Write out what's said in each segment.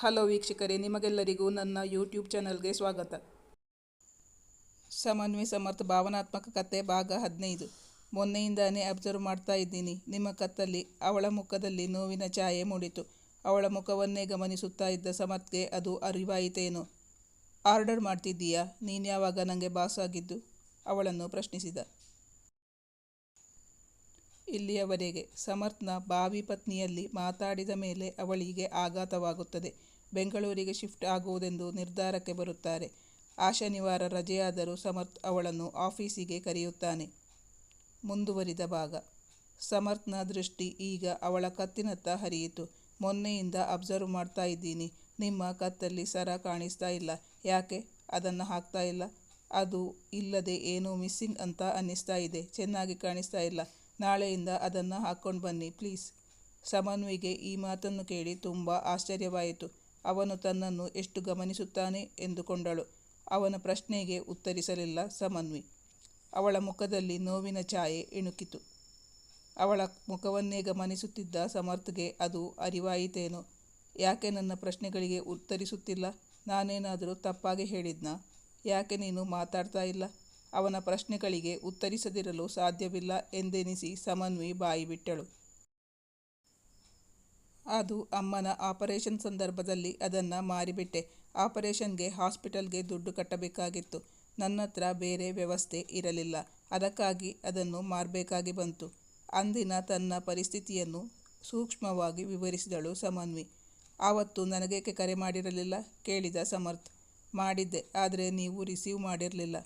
Hello ವೀಕ್ಷಕರೇ, ನಿಮಗೆಲ್ಲರಿಗೂ ನನ್ನ ಯೂಟ್ಯೂಬ್ ಚಾನಲ್ಗೆ ಸ್ವಾಗತ. ಸಮನ್ವಯ ಸಮರ್ಥ ಭಾವನಾತ್ಮಕ ಕತೆ ಭಾಗ ಹದಿನೈದು. ಮೊನ್ನೆಯಿಂದಾನೇ ಅಬ್ಸರ್ವ್ ಮಾಡ್ತಾ ಇದ್ದೀನಿ. ನಿಮ್ಮ ಕತ್ತಲ್ಲಿ, ಅವಳ ಮುಖದಲ್ಲಿ ನೋವಿನ ಛಾಯೆ ಮೂಡಿತು. ಅವಳ ಮುಖವನ್ನೇ ಗಮನಿಸುತ್ತಾ ಇದ್ದ ಸಮರ್ಥ್ಗೆ ಅದು ಅರಿವಾಯಿತೇನು. ಆರ್ಡರ್ ಮಾಡ್ತಿದ್ದೀಯಾ? ನೀನು ಯಾವಾಗ ನನಗೆ ಬಾಸ್ ಆಗಿದ್ದು? ಅವಳನ್ನು ಪ್ರಶ್ನಿಸಿದ. ಇಲ್ಲಿಯವರೆಗೆ ಸಮರ್ಥ್ನ ಭಾವಿ ಪತ್ನಿಯಲ್ಲಿ ಮಾತಾಡಿದ ಮೇಲೆ ಅವಳಿಗೆ ಆಘಾತವಾಗುತ್ತದೆ. ಬೆಂಗಳೂರಿಗೆ ಶಿಫ್ಟ್ ಆಗುವುದೆಂದು ನಿರ್ಧಾರಕ್ಕೆ ಬರುತ್ತಾರೆ. ಆ ಶನಿವಾರ ರಜೆಯಾದರೂ ಸಮರ್ಥ್ ಅವಳನ್ನು ಆಫೀಸಿಗೆ ಕರೆಯುತ್ತಾನೆ. ಮುಂದುವರಿದ ಭಾಗ. ಸಮರ್ಥ್ನ ದೃಷ್ಟಿ ಈಗ ಅವಳ ಕತ್ತಿನತ್ತ ಹರಿಯಿತು. ಮೊನ್ನೆಯಿಂದ ಅಬ್ಸರ್ವ್ ಮಾಡ್ತಾ ಇದ್ದೀನಿ. ನಿಮ್ಮ ಕತ್ತಲ್ಲಿ ಸರ ಕಾಣಿಸ್ತಾ ಇಲ್ಲ. ಯಾಕೆ? ಅದನ್ನು ಹಾಕ್ತಾ ಇಲ್ಲ. ಅದು ಇಲ್ಲದೆ ಏನೂ ಮಿಸ್ಸಿಂಗ್ ಅಂತ ಅನ್ನಿಸ್ತಾ ಇದೆ. ಚೆನ್ನಾಗಿ ಕಾಣಿಸ್ತಾ ಇಲ್ಲ. ನಾಳೆಯಿಂದ ಅದನ್ನು ಹಾಕ್ಕೊಂಡು ಬನ್ನಿ, ಪ್ಲೀಸ್. ಸಮನ್ವಿಗೆ ಈ ಮಾತನ್ನು ಕೇಳಿ ತುಂಬ ಆಶ್ಚರ್ಯವಾಯಿತು. ಅವನು ತನ್ನನ್ನು ಎಷ್ಟು ಗಮನಿಸುತ್ತಾನೆ ಎಂದುಕೊಂಡಳು. ಅವನ ಪ್ರಶ್ನೆಗೆ ಉತ್ತರಿಸಲಿಲ್ಲ ಸಮನ್ವಿ. ಅವಳ ಮುಖದಲ್ಲಿ ನೋವಿನ ಛಾಯೆ ಇಣುಕಿತು. ಅವಳ ಮುಖವನ್ನೇ ಗಮನಿಸುತ್ತಿದ್ದ ಸಮರ್ಥ್ಗೆ ಅದು ಅರಿವಾಯಿತೇನೋ. ಯಾಕೆ ನನ್ನ ಪ್ರಶ್ನೆಗಳಿಗೆ ಉತ್ತರಿಸುತ್ತಿಲ್ಲ? ನಾನೇನಾದರೂ ತಪ್ಪಾಗಿ ಹೇಳಿದ್ನಾ? ಯಾಕೆ ನೀನು ಮಾತಾಡ್ತಾ ಇಲ್ಲ? ಅವನ ಪ್ರಶ್ನೆಗಳಿಗೆ ಉತ್ತರಿಸದಿರಲು ಸಾಧ್ಯವಿಲ್ಲ ಎಂದೆನಿಸಿ ಸಮನ್ವಿ ಬಾಯಿಬಿಟ್ಟಳು ಅದು ಅಮ್ಮನ ಆಪರೇಷನ್ ಸಂದರ್ಭದಲ್ಲಿ ಅದನ್ನು ಮಾರಿಬಿಟ್ಟೆ. ಆಪರೇಷನ್ಗೆ ಹಾಸ್ಪಿಟಲ್ಗೆ ದುಡ್ಡು ಕಟ್ಟಬೇಕಾಗಿತ್ತು. ನನ್ನತ್ರ ಬೇರೆ ವ್ಯವಸ್ಥೆ ಇರಲಿಲ್ಲ. ಅದಕ್ಕಾಗಿ ಅದನ್ನು ಮಾರಬೇಕಾಗಿ ಬಂತು. ಅಂದಿನ ತನ್ನ ಪರಿಸ್ಥಿತಿಯನ್ನು ಸೂಕ್ಷ್ಮವಾಗಿ ವಿವರಿಸಿದಳು ಸಮನ್ವಿ ಆವತ್ತು ನನಗೇಕೆ ಕರೆ ಮಾಡಿರಲಿಲ್ಲ? ಕೇಳಿದ ಸಮರ್ಥ್. ಮಾಡಿದ್ದೆ, ಆದರೆ ನೀವು ರಿಸೀವ್ ಮಾಡಿರಲಿಲ್ಲ.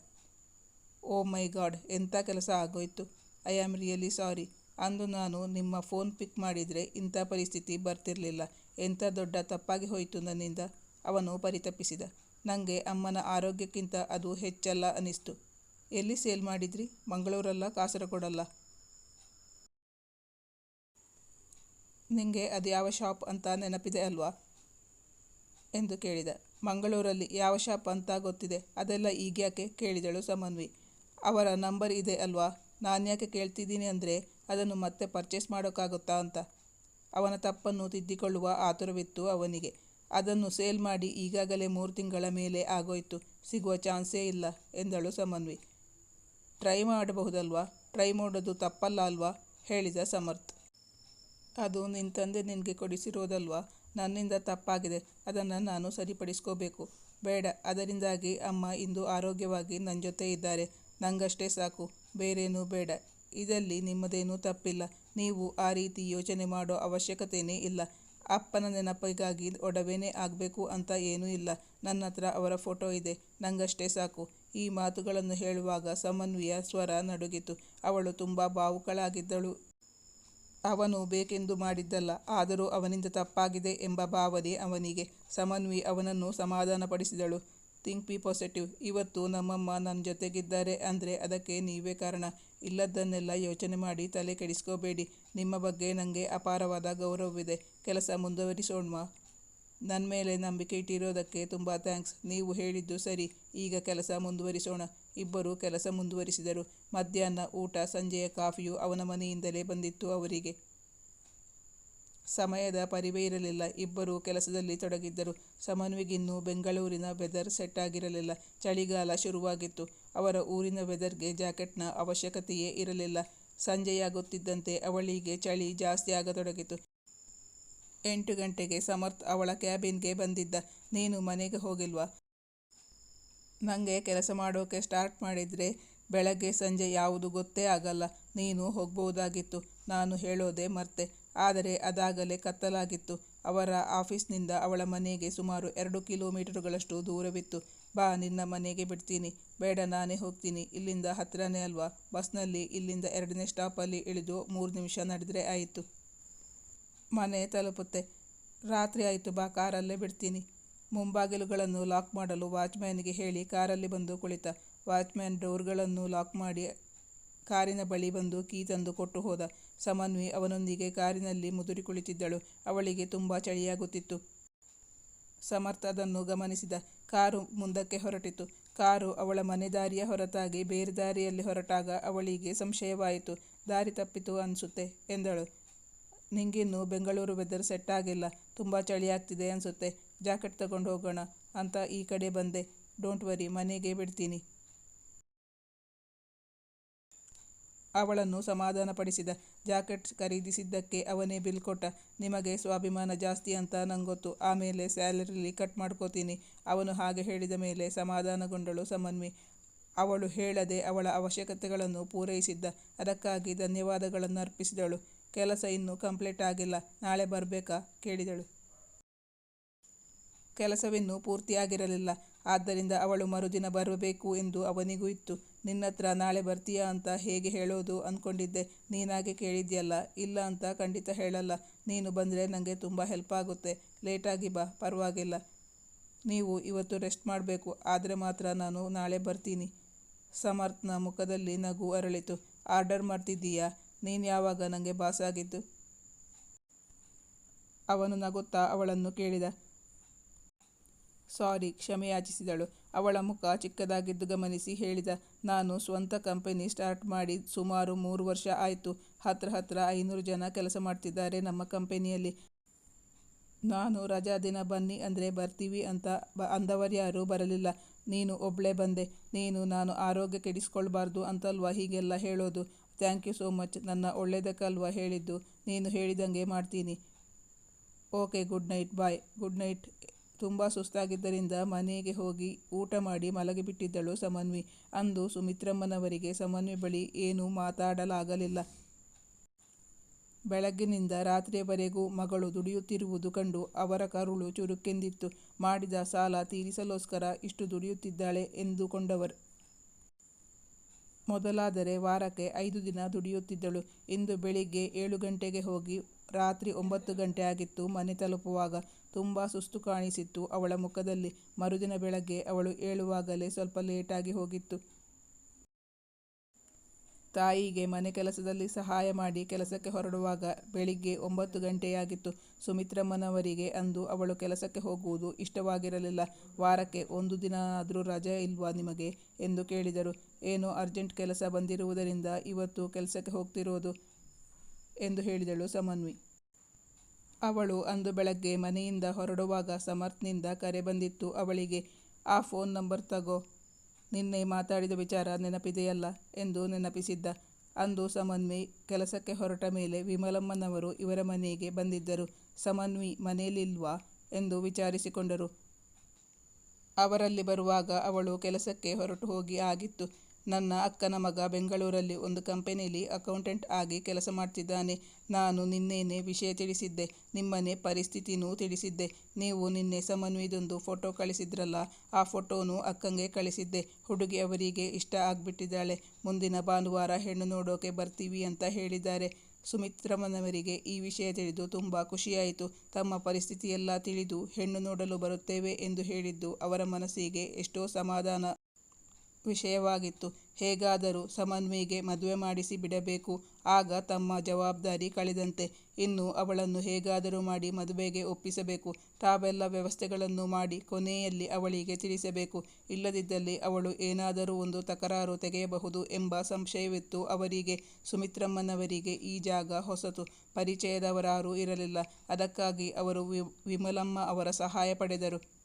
ಓ ಮೈ ಗಾಡ್, ಎಂಥ ಕೆಲಸ ಆಗೋಯ್ತು? I am really sorry. ಅಂದು ನಾನು ನಿಮ್ಮ ಫೋನ್ ಪಿಕ್ ಮಾಡಿದರೆ ಇಂಥ ಪರಿಸ್ಥಿತಿ ಬರ್ತಿರಲಿಲ್ಲ. ಎಂಥ ದೊಡ್ಡ ತಪ್ಪಾಗಿ ಹೋಯಿತು ನನ್ನಿಂದ? ಅವನು ಪರಿತಪಿಸಿದ. ನನಗೆ ಅಮ್ಮನ ಆರೋಗ್ಯಕ್ಕಿಂತ ಅದು ಹೆಚ್ಚಲ್ಲ ಅನಿಸ್ತು. ಎಲ್ಲಿ ಸೇಲ್ ಮಾಡಿದ್ರಿ? ಮಂಗಳೂರಲ್ಲ, ಕಾಸರಗೋಡಲ್ಲ? ನಿಮಗೆ ಅದು ಯಾವ ಶಾಪ್ ಅಂತ ನೆನಪಿದೆ ಅಲ್ವಾ? ಎಂದು ಕೇಳಿದ. ಮಂಗಳೂರಲ್ಲಿ ಯಾವ ಶಾಪ್ ಅಂತ ಗೊತ್ತಿದೆ? ಅದೆಲ್ಲ ಈಗ್ಯಾಕೆ? ಕೇಳಿದಳು ಸಮನ್ವಿ ಅವರ ನಂಬರ್ ಇದೆ ಅಲ್ವಾ? ನಾನು ಯಾಕೆ ಕೇಳ್ತಿದ್ದೀನಿ ಅಂದರೆ ಅದನ್ನು ಮತ್ತೆ ಪರ್ಚೇಸ್ ಮಾಡೋಕ್ಕಾಗುತ್ತಾ ಅಂತ. ಅವನ ತಪ್ಪನ್ನು ತಿದ್ದಿಕೊಳ್ಳುವ ಆತುರವಿತ್ತು ಅವನಿಗೆ. ಅದನ್ನು ಸೇಲ್ ಮಾಡಿ ಈಗಾಗಲೇ ಮೂರು ತಿಂಗಳ ಮೇಲೆ ಆಗೋಯ್ತು. ಸಿಗುವ ಚಾನ್ಸೇ ಇಲ್ಲ, ಎಂದಳು ಸಮನ್ವಿ ಟ್ರೈ ಮಾಡಬಹುದಲ್ವಾ? ಟ್ರೈ ಮಾಡೋದು ತಪ್ಪಲ್ಲ ಅಲ್ವಾ? ಹೇಳಿದ ಸಮರ್ಥ್. ಅದು ನಿನ್ನ ತಂದೆ ನಿನಗೆ ಕೊಡಿಸಿರೋದಲ್ವಾ? ನನ್ನಿಂದ ತಪ್ಪಾಗಿದೆ. ಅದನ್ನು ನಾನು ಸರಿಪಡಿಸ್ಕೋಬೇಕು. ಬೇಡ. ಅದರಿಂದಾಗಿ ಅಮ್ಮ ಇಂದು ಆರೋಗ್ಯವಾಗಿ ನನ್ನ ಜೊತೆ ಇದ್ದಾರೆ. ನಂಗಷ್ಟೇ ಸಾಕು. ಬೇರೇನೂ ಬೇಡ. ಇದರಲ್ಲಿ ನಿಮ್ಮದೇನೂ ತಪ್ಪಿಲ್ಲ. ನೀವು ಆ ರೀತಿ ಯೋಚನೆ ಮಾಡೋ ಅವಶ್ಯಕತೆಯೇ ಇಲ್ಲ. ಅಪ್ಪನ ನೆನಪಿಗಾಗಿ ಒಡವೆನೇ ಆಗಬೇಕು ಅಂತ ಏನೂ ಇಲ್ಲ. ನನ್ನ ಹತ್ರ ಅವರ ಫೋಟೋ ಇದೆ. ನಂಗಷ್ಟೇ ಸಾಕು. ಈ ಮಾತುಗಳನ್ನು ಹೇಳುವಾಗ ಸಮನ್ವಿಯ ಸ್ವರ ನಡುಗಿತು. ಅವಳು ತುಂಬ ಭಾವುಕಳಾಗಿದ್ದಳು ಅವನು ಬೇಕೆಂದು ಮಾಡಿದ್ದಲ್ಲ. ಆದರೂ ಅವನಿಂದ ತಪ್ಪಾಗಿದೆ ಎಂಬ ಭಾವನೆ ಅವನಿಗೆ. ಸಮನ್ವಿ ಅವನನ್ನು ಸಮಾಧಾನಪಡಿಸಿದಳು. ಥಿಂಕ್ ಬಿ ಪಾಸಿಟಿವ್ ಇವತ್ತು ನಮ್ಮಮ್ಮ ನನ್ನ ಜೊತೆಗಿದ್ದಾರೆ ಅಂದರೆ ಅದಕ್ಕೆ ನೀವೇ ಕಾರಣ. ಇಲ್ಲದನ್ನೆಲ್ಲ ಯೋಚನೆ ಮಾಡಿ ತಲೆ ಕೆಡಿಸ್ಕೋಬೇಡಿ. ನಿಮ್ಮ ಬಗ್ಗೆ ನನಗೆ ಅಪಾರವಾದ ಗೌರವವಿದೆ. ಕೆಲಸ ಮುಂದುವರಿಸೋಣ ನನ್ನ ಮೇಲೆ ನಂಬಿಕೆ ಇಟ್ಟಿರೋದಕ್ಕೆ ತುಂಬ ಥ್ಯಾಂಕ್ಸ್ ನೀವು ಹೇಳಿದ್ದು ಸರಿ. ಈಗ ಕೆಲಸ ಮುಂದುವರಿಸೋಣ ಇಬ್ಬರು ಕೆಲಸ ಮುಂದುವರಿಸಿದರು. ಮಧ್ಯಾಹ್ನ ಊಟ, ಸಂಜೆಯ ಕಾಫಿಯು ಅವನ ಮನೆಯಿಂದಲೇ ಬಂದಿತ್ತು ಅವರಿಗೆ. ಸಮಯದ ಪರಿವೇ ಇರಲಿಲ್ಲ. ಇಬ್ಬರೂ ಕೆಲಸದಲ್ಲಿ ತೊಡಗಿದ್ದರು. ಸಮನ್ವಿಗಿನ್ನೂ ಬೆಂಗಳೂರಿನ ವೆದರ್ ಸೆಟ್ ಆಗಿರಲಿಲ್ಲ ಚಳಿಗಾಲ ಶುರುವಾಗಿತ್ತು. ಅವರ ಊರಿನ ವೆದರ್ಗೆ ಜಾಕೆಟ್ನ ಅವಶ್ಯಕತೆಯೇ ಇರಲಿಲ್ಲ. ಸಂಜೆಯಾಗುತ್ತಿದ್ದಂತೆ ಅವಳಿಗೆ ಚಳಿ ಜಾಸ್ತಿ ಆಗತೊಡಗಿತು. ಎಂಟು ಗಂಟೆಗೆ ಸಮರ್ಥ್ ಅವಳ ಕ್ಯಾಬಿನ್ಗೆ ಬಂದಿದ್ದ. ನೀನು ಮನೆಗೆ ಹೋಗಿಲ್ವಾ? ನನಗೆ ಕೆಲಸ ಮಾಡೋಕೆ ಸ್ಟಾರ್ಟ್ ಮಾಡಿದರೆ ಬೆಳಗ್ಗೆ ಸಂಜೆ ಯಾವುದು ಗೊತ್ತೇ ಆಗಲ್ಲ. ನೀನು ಹೋಗ್ಬೋದಾಗಿತ್ತು ನಾನು ಹೇಳೋದೆ ಮರ್ತೆ. ಆದರೆ ಅದಾಗಲೇ ಕತ್ತಲಾಗಿತ್ತು. ಅವರ ಆಫೀಸ್ನಿಂದ ಅವಳ ಮನೆಗೆ ಸುಮಾರು ಎರಡು ಕಿಲೋಮೀಟರುಗಳಷ್ಟು ದೂರವಿತ್ತು. ಬಾ, ನಿನ್ನ ಮನೆಗೆ ಬಿಡ್ತೀನಿ. ಬೇಡ, ನಾನೇ ಹೋಗ್ತೀನಿ. ಇಲ್ಲಿಂದ ಹತ್ತಿರನೇ ಅಲ್ವಾ? ಬಸ್ನಲ್ಲಿ ಇಲ್ಲಿಂದ ಎರಡನೇ ಸ್ಟಾಪಲ್ಲಿ ಇಳಿದು ಮೂರು ನಿಮಿಷ ನಡೆದರೆ ಆಯಿತು. ಮನೆ ತಲುಪುತ್ತೆ. ರಾತ್ರಿ ಆಯಿತು. ಬಾ, ಕಾರಲ್ಲೇ ಬಿಡ್ತೀನಿ. ಮುಂಬಾಗಿಲುಗಳನ್ನು ಲಾಕ್ ಮಾಡಲು ವಾಚ್ಮ್ಯಾನ್ಗೆ ಹೇಳಿ ಕಾರಲ್ಲಿ ಬಂದು ಕುಳಿತ. ವಾಚ್ಮ್ಯಾನ್ ಡೋರ್ಗಳನ್ನು ಲಾಕ್ ಮಾಡಿ ಕಾರಿನ ಬಳಿ ಬಂದು ಕೀ ತಂದು ಕೊಟ್ಟು ಹೋದ. ಸಮನ್ವಿ ಅವನೊಂದಿಗೆ ಕಾರಿನಲ್ಲಿ ಮುದುರಿ ಕುಳಿತಿದ್ದಳು. ಅವಳಿಗೆ ತುಂಬ ಚಳಿಯಾಗುತ್ತಿತ್ತು. ಸಮರ್ಥ ಅದನ್ನು ಗಮನಿಸಿದ. ಕಾರು ಮುಂದಕ್ಕೆ ಹೊರಟಿತು ಕಾರು ಅವಳ ಮನೆ ದಾರಿಯ ಹೊರತಾಗಿ ಬೇರೆ ದಾರಿಯಲ್ಲಿ ಹೊರಟಾಗ ಅವಳಿಗೆ ಸಂಶಯವಾಯಿತು. ದಾರಿ ತಪ್ಪಿತು ಅನಿಸುತ್ತೆ ಎಂದಳು. ನಿಂಗಿನ್ನೂ ಬೆಂಗಳೂರು ವೆದರ್ ಸೆಟ್ ಆಗಿಲ್ಲ. ತುಂಬ ಚಳಿ ಆಗ್ತಿದೆ ಅನಿಸುತ್ತೆ. ಜಾಕೆಟ್ ತಗೊಂಡು ಹೋಗೋಣ ಅಂತ ಈ ಕಡೆ ಬಂದೆ. ಡೋಂಟ್ ವರಿ ಮನೆಗೆ ಬಿಡ್ತೀನಿ. ಅವಳನ್ನು ಸಮಾಧಾನಪಡಿಸಿದ. ಜಾಕೆಟ್ ಖರೀದಿಸಿದ್ದಕ್ಕೆ ಅವನೇ ಬಿಲ್ ಕೊಟ್ಟ. ನಿಮಗೆ ಸ್ವಾಭಿಮಾನ ಜಾಸ್ತಿ ಅಂತ ನಂಗೊತ್ತು. ಆಮೇಲೆ ಸ್ಯಾಲರಿಲಿ ಕಟ್ ಮಾಡ್ಕೋತೀನಿ. ಅವನು ಹಾಗೆ ಹೇಳಿದ ಮೇಲೆ ಸಮಾಧಾನಗೊಂಡಳು ಸಮನ್ವಿ ಅವಳು ಹೇಳದೆ ಅವಳ ಅವಶ್ಯಕತೆಗಳನ್ನು ಪೂರೈಸಿದ್ದ. ಅದಕ್ಕಾಗಿ ಧನ್ಯವಾದಗಳನ್ನು ಅರ್ಪಿಸಿದಳು. ಕೆಲಸ ಇನ್ನೂ ಕಂಪ್ಲೀಟ್ ಆಗಿಲ್ಲ. ನಾಳೆ ಬರಬೇಕಾ? ಕೇಳಿದಳು. ಕೆಲಸವಿನ್ನೂ ಪೂರ್ತಿಯಾಗಿರಲಿಲ್ಲ. ಆದ್ದರಿಂದ ಅವಳು ಮರುದಿನ ಬರಬೇಕು ಎಂದು ಅವನಿಗೂ ಇತ್ತು. ನಿನ್ನತ್ರ ನಾಳೆ ಬರ್ತೀಯಾ ಅಂತ ಹೇಗೆ ಹೇಳೋದು ಅಂದ್ಕೊಂಡಿದ್ದೆ ನೀನಾಗೆ ಕೇಳಿದ್ಯಲ್ಲ, ಇಲ್ಲ ಅಂತ ಖಂಡಿತ ಹೇಳಲ್ಲ. ನೀನು ಬಂದರೆ ನನಗೆ ತುಂಬ ಹೆಲ್ಪ್ ಆಗುತ್ತೆ. ಲೇಟಾಗಿ ಬಾ, ಪರವಾಗಿಲ್ಲ. ನೀವು ಇವತ್ತು ರೆಸ್ಟ್ ಮಾಡಬೇಕು, ಆದರೆ ಮಾತ್ರ ನಾನು ನಾಳೆ ಬರ್ತೀನಿ. ಸಮರ್ಥ್ನ ಮುಖದಲ್ಲಿ ನಗು ಅರಳಿತು. ಆರ್ಡರ್ ಮಾಡ್ತಿದ್ದೀಯಾ? ನೀನು ಯಾವಾಗ ನನಗೆ ಬಾಸಾಗಿದ್ದು ಅವನು ನಗುತ್ತಾ ಅವಳನ್ನು ಕೇಳಿದ. ಸಾರಿ ಕ್ಷಮೆಯಾಚಿಸಿದಳು ಅವಳ ಮುಖ ಚಿಕ್ಕದಾಗಿದ್ದು ಗಮನಿಸಿ ಹೇಳಿದ, ನಾನು ಸ್ವಂತ ಕಂಪನಿ ಸ್ಟಾರ್ಟ್ ಮಾಡಿ ಸುಮಾರು ಮೂರು ವರ್ಷ ಆಯಿತು. ಹತ್ರ ಹತ್ರ ಐನೂರು ಜನ ಕೆಲಸ ಮಾಡ್ತಿದ್ದಾರೆ ನಮ್ಮ ಕಂಪನಿಯಲ್ಲಿ. ನಾನು ರಜಾ ದಿನ ಬನ್ನಿ ಅಂದರೆ ಬರ್ತೀವಿ ಅಂತ ಬ ಅಂದವರ್ಯಾರೂ ಬರಲಿಲ್ಲ. ನೀನು ಒಬ್ಬಳೇ ಬಂದೆ. ನೀನು ನಾನು ಆರೋಗ್ಯ ಕೆಡಿಸ್ಕೊಳ್ಬಾರ್ದು ಅಂತಲ್ವಾ ಹೀಗೆಲ್ಲ ಹೇಳೋದು. Thank you so much. ನನ್ನ ಒಳ್ಳೇದಕ್ಕಲ್ವ ಹೇಳಿದ್ದು. ನೀನು ಹೇಳಿದಂಗೆ ಮಾಡ್ತೀನಿ. Okay, good night. Bye. Good night. ತುಂಬ ಸುಸ್ತಾಗಿದ್ದರಿಂದ ಮನೆಗೆ ಹೋಗಿ ಊಟ ಮಾಡಿ ಮಲಗಿಬಿಟ್ಟಿದ್ದಳು ಸಮನ್ವಿ. ಅಂದು ಸುಮಿತ್ರಮ್ಮನವರಿಗೆ ಸಮನ್ವಿ ಬಳಿ ಏನೂ ಮಾತಾಡಲಾಗಲಿಲ್ಲ. ಬೆಳಗ್ಗಿನಿಂದ ರಾತ್ರಿಯವರೆಗೂ ಮಗಳು ದುಡಿಯುತ್ತಿರುವುದು ಕಂಡು ಅವರ ಕರುಳು ಚುರುಕೆಂದಿತ್ತು. ಮಾಡಿದ ಸಾಲ ತೀರಿಸಲೋಸ್ಕರ ಇಷ್ಟು ದುಡಿಯುತ್ತಿದ್ದಾಳೆ ಎಂದುಕೊಂಡವರು. ಮೊದಲಾದರೆ ವಾರಕ್ಕೆ ಐದು ದಿನ ದುಡಿಯುತ್ತಿದ್ದಳು. ಇಂದು ಬೆಳಿಗ್ಗೆ ಏಳು ಗಂಟೆಗೆ ಹೋಗಿ ರಾತ್ರಿ ಒಂಬತ್ತು ಗಂಟೆ ಆಗಿತ್ತು ಮನೆ ತಲುಪುವಾಗ. ತುಂಬ ಸುಸ್ತು ಕಾಣಿಸಿತ್ತು. ಅವಳ ಮುಖದಲ್ಲಿ ಮರುದಿನ ಬೆಳಗ್ಗೆ ಅವಳು ಏಳುವಾಗಲೇ ಸ್ವಲ್ಪ ಲೇಟಾಗಿ ಹೋಗಿತ್ತು. ತಾಯಿಗೆ ಮನೆ ಕೆಲಸದಲ್ಲಿ ಸಹಾಯ ಮಾಡಿ ಕೆಲಸಕ್ಕೆ ಹೊರಡುವಾಗ ಬೆಳಿಗ್ಗೆ ಒಂಬತ್ತು ಗಂಟೆಯಾಗಿತ್ತು. ಸುಮಿತ್ರಮ್ಮನವರಿಗೆ ಅಂದು ಅವಳು ಕೆಲಸಕ್ಕೆ ಹೋಗುವುದು ಇಷ್ಟವಾಗಿರಲಿಲ್ಲ. ವಾರಕ್ಕೆ ಒಂದು ದಿನ ಆದರೂ ರಜೆ ಇಲ್ವಾ ನಿಮಗೆ? ಎಂದು ಕೇಳಿದರು. ಏನೋ ಅರ್ಜೆಂಟ್ ಕೆಲಸ ಬಂದಿರುವುದರಿಂದ ಇವತ್ತು ಕೆಲಸಕ್ಕೆ ಹೋಗ್ತಿರೋದು? ಎಂದು ಹೇಳಿದಳು ಸಮನ್ವಿ ಅವಳು ಅಂದು ಬೆಳಗ್ಗೆ ಮನೆಯಿಂದ ಹೊರಡುವಾಗ ಸಮರ್ಥ್ನಿಂದ ಕರೆ ಬಂದಿತ್ತು ಅವಳಿಗೆ, ಆ ಫೋನ್ ನಂಬರ್ ತಗೋ. ನಿನ್ನೆ ಮಾತಾಡಿದ ವಿಚಾರ ನೆನಪಿದೆಯಲ್ಲ? ಎಂದು ನೆನಪಿಸಿದ್ದ. ಅಂದು ಸಮನ್ವಿ ಕೆಲಸಕ್ಕೆ ಹೊರಟ ಮೇಲೆ ವಿಮಲಮ್ಮನವರು ಇವರ ಮನೆಗೆ ಬಂದಿದ್ದರು. ಸಮನ್ವಿ ಮನೆಯಲ್ಲಿಲ್ವಾ ಎಂದು ವಿಚಾರಿಸಿಕೊಂಡರು. ಅವರಲ್ಲಿ ಬರುವಾಗ ಅವಳು ಕೆಲಸಕ್ಕೆ ಹೊರಟು ಹೋಗಿ ಆಗಿತ್ತು. ನನ್ನ ಅಕ್ಕನ ಮಗ ಬೆಂಗಳೂರಲ್ಲಿ ಒಂದು ಕಂಪನಿಯಲ್ಲಿ ಅಕೌಂಟೆಂಟ್ ಆಗಿ ಕೆಲಸ ಮಾಡ್ತಿದ್ದಾನೆ. ನಾನು ನಿನ್ನೆನೆ ವಿಷಯ ತಿಳಿಸಿದ್ದೆ. ನಿಮ್ಮನೆ ಪರಿಸ್ಥಿತಿನೂ ತಿಳಿಸಿದ್ದೆ. ನೀವು ನಿನ್ನೆ ಸಮನ್ವಿದೊಂದು ಫೋಟೋ ಕಳಿಸಿದ್ರಲ್ಲ, ಆ ಫೋಟೋನು ಅಕ್ಕಂಗೆ ಕಳಿಸಿದ್ದೆ. ಹುಡುಗಿ ಅವರಿಗೆ ಇಷ್ಟ ಆಗ್ಬಿಟ್ಟಿದ್ದಾಳೆ. ಮುಂದಿನ ಭಾನುವಾರ ಹೆಣ್ಣು ನೋಡೋಕೆ ಬರ್ತೀವಿ ಅಂತ ಹೇಳಿದ್ದಾರೆ. ಸುಮಿತ್ರಮ್ಮನವರಿಗೆ ಈ ವಿಷಯ ತಿಳಿದು ತುಂಬ ಖುಷಿಯಾಯಿತು. ತಮ್ಮ ಪರಿಸ್ಥಿತಿಯೆಲ್ಲ ತಿಳಿದು ಹೆಣ್ಣು ನೋಡಲು ಬರುತ್ತೇವೆ ಎಂದು ಹೇಳಿದ್ದು ಅವರ ಮನಸ್ಸಿಗೆ ಎಷ್ಟೋ ಸಮಾಧಾನ. ವಿಷಯವಾಗಿತ್ತು. ಹೇಗಾದರೂ ಸಮನ್ವಿಗೆ ಮದುವೆ ಮಾಡಿಸಿ ಬಿಡಬೇಕು. ಆಗ ತಮ್ಮ ಜವಾಬ್ದಾರಿ ಕಳೆದಂತೆ. ಇನ್ನು ಅವಳನ್ನು ಹೇಗಾದರೂ ಮಾಡಿ ಮದುವೆಗೆ ಒಪ್ಪಿಸಬೇಕು. ತಾವೆಲ್ಲ ವ್ಯವಸ್ಥೆಗಳನ್ನು ಮಾಡಿ ಕೊನೆಯಲ್ಲಿ ಅವಳಿಗೆ ತಿಳಿಸಬೇಕು. ಇಲ್ಲದಿದ್ದಲ್ಲಿ ಅವಳು ಏನಾದರೂ ಒಂದು ತಕರಾರು ತೆಗೆಯಬಹುದು ಎಂಬ ಸಂಶಯವಿತ್ತು. ಅವರಿಗೆ, ಸುಮಿತ್ರಮ್ಮನವರಿಗೆ ಈ ಜಾಗ ಹೊಸತು. ಪರಿಚಯದವರಾರೂ ಇರಲಿಲ್ಲ. ಅದಕ್ಕಾಗಿ ಅವರು ವಿಮಲಮ್ಮ ಅವರ ಸಹಾಯ ಪಡೆದರು.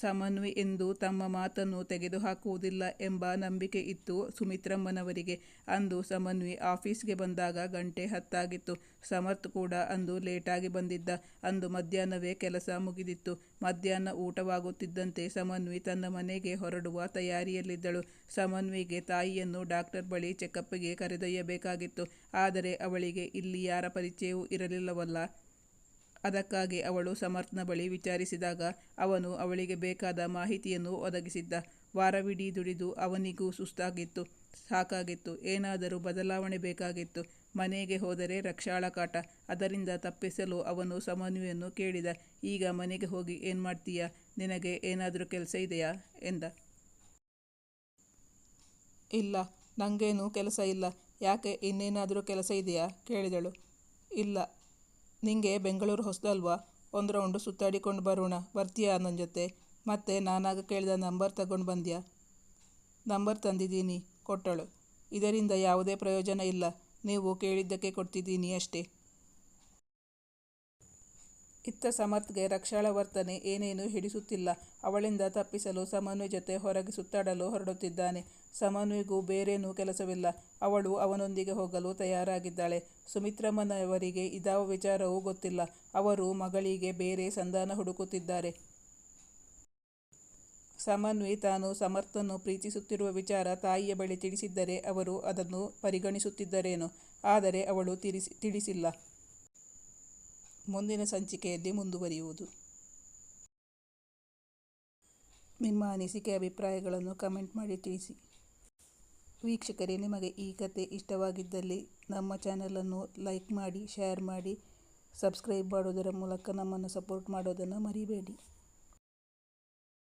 ಸಮನ್ವಿ ಎಂದು ತಮ್ಮ ಮಾತನ್ನು ತೆಗೆದುಹಾಕುವುದಿಲ್ಲ ಎಂಬ ನಂಬಿಕೆ ಇತ್ತು ಸುಮಿತ್ರಮ್ಮನವರಿಗೆ. ಅಂದು ಸಮನ್ವಿ ಆಫೀಸ್ಗೆ ಬಂದಾಗ ಗಂಟೆ ಹತ್ತಾಗಿತ್ತು. ಸಮರ್ಥ್ ಕೂಡ ಅಂದು ಲೇಟಾಗಿ ಬಂದಿದ್ದ. ಅಂದು ಮಧ್ಯಾಹ್ನವೇ ಕೆಲಸ ಮುಗಿದಿತ್ತು. ಮಧ್ಯಾಹ್ನ ಊಟವಾಗುತ್ತಿದ್ದಂತೆ ಸಮನ್ವಿ ತನ್ನ ಮನೆಗೆ ಹೊರಡುವ ತಯಾರಿಯಲ್ಲಿದ್ದಳು. ಸಮನ್ವಿಗೆ ತಾಯಿಯನ್ನು ಡಾಕ್ಟರ್ ಬಳಿ ಚೆಕಪ್ಗೆ ಕರೆದೊಯ್ಯಬೇಕಾಗಿತ್ತು. ಆದರೆ ಅವಳಿಗೆ ಇಲ್ಲಿ ಯಾರ ಪರಿಚಯವೂ ಇರಲಿಲ್ಲವಲ್ಲ. ಅದಕ್ಕಾಗಿ ಅವಳು ಸಮರ್ಥನ ಬಳಿ ವಿಚಾರಿಸಿದಾಗ ಅವನು ಅವಳಿಗೆ ಬೇಕಾದ ಮಾಹಿತಿಯನ್ನು ಒದಗಿಸಿದ್ದ. ವಾರವಿಡೀ ದುಡಿದು ಅವನಿಗೂ ಸುಸ್ತಾಗಿತ್ತು, ಸಾಕಾಗಿತ್ತು, ಏನಾದರೂ ಬದಲಾವಣೆ ಬೇಕಾಗಿತ್ತು. ಮನೆಗೆ ಹೋದರೆ ರಕ್ಷಾಳ ಕಾಟ ಅದರಿಂದ ತಪ್ಪಿಸಲು ಅವನು ಸಮನ್ವಿಯನ್ನು ಕೇಳಿದ. ಈಗ ಮನೆಗೆ ಹೋಗಿ ಏನು ಮಾಡ್ತೀಯಾ? ನಿನಗೆ ಏನಾದರೂ ಕೆಲಸ ಇದೆಯಾ? ಎಂದ. ಇಲ್ಲ ನನಗೇನು ಕೆಲಸ ಇಲ್ಲ. ಯಾಕೆ ಇನ್ನೇನಾದರೂ ಕೆಲಸ ಇದೆಯಾ? ಕೇಳಿದಳು. ಇಲ್ಲ ನಿಂಗೆ ಬೆಂಗಳೂರು ಹೊಸದಲ್ವಾ? ಒಂದು ರೌಂಡು ಸುತ್ತಾಡಿಕೊಂಡು ಬರೋಣ, ಬರ್ತೀಯಾ ನನ್ನ ಜೊತೆ? ಮತ್ತೆ ನಾನಾಗ ಕೇಳಿದ ನಂಬರ್ ತಗೊಂಡು ಬಂದ್ಯಾ? ನಂಬರ್ ತಂದಿದ್ದೀನಿ, ಕೊಟ್ಟಳು. ಇದರಿಂದ ಯಾವುದೇ ಪ್ರಯೋಜನ ಇಲ್ಲ. ನೀವು ಕೇಳಿದ್ದಕ್ಕೆ ಕೊಡ್ತಿದ್ದೀನಿ ಅಷ್ಟೇ. ಇತ್ತ ಸಮರ್ಥ್ಗೆ ರಕ್ಷಾಳ ವರ್ತನೆ ಏನೇನೂ ಹಿಡಿಸುತ್ತಿಲ್ಲ. ಅವಳಿಂದ ತಪ್ಪಿಸಲು ಸಮನ್ವಿ ಜೊತೆ ಹೊರಗೆ ಸುತ್ತಾಡಲು ಹೊರಡುತ್ತಿದ್ದಾನೆ. ಸಮನ್ವಿಗೂ ಬೇರೇನೂ ಕೆಲಸವಿಲ್ಲ. ಅವಳು ಅವನೊಂದಿಗೆ ಹೋಗಲು ತಯಾರಾಗಿದ್ದಾಳೆ. ಸುಮಿತ್ರಮ್ಮನವರಿಗೆ ಇದಾವ ವಿಚಾರವೂ ಗೊತ್ತಿಲ್ಲ. ಅವರು ಮಗಳಿಗೆ ಬೇರೆ ಸಂಧಾನ ಹುಡುಕುತ್ತಿದ್ದಾರೆ. ಸಮನ್ವಿ ತಾನು ಸಮರ್ಥನ್ನು ಪ್ರೀತಿಸುತ್ತಿರುವ ವಿಚಾರ ತಾಯಿಯ ಬಳಿ ತಿಳಿಸಿದ್ದರೆ ಅವರು ಅದನ್ನು ಪರಿಗಣಿಸುತ್ತಿದ್ದರೇನೋ. ಆದರೆ ಅವಳು ತಿಳಿಸಿ, ತಿಳಿಸಿಲ್ಲ. ಮುಂದಿನ ಸಂಚಿಕೆಯಲ್ಲಿ ಮುಂದುವರಿಯುವುದು. ನಿಮ್ಮ ಅನಿಸಿಕೆ ಅಭಿಪ್ರಾಯಗಳನ್ನು ಕಮೆಂಟ್ ಮಾಡಿ ತಿಳಿಸಿ. ವೀಕ್ಷಕರೇ ನಿಮಗೆ ಈ ಕಥೆ ಇಷ್ಟವಾಗಿದ್ದಲ್ಲಿ ನಮ್ಮ ಚಾನಲನ್ನು ಲೈಕ್ ಮಾಡಿ, ಶೇರ್ ಮಾಡಿ, ಸಬ್ಸ್ಕ್ರೈಬ್ ಮಾಡುವುದರ ಮೂಲಕ ನಮ್ಮನ್ನು ಸಪೋರ್ಟ್ ಮಾಡೋದನ್ನು ಮರಿಬೇಡಿ.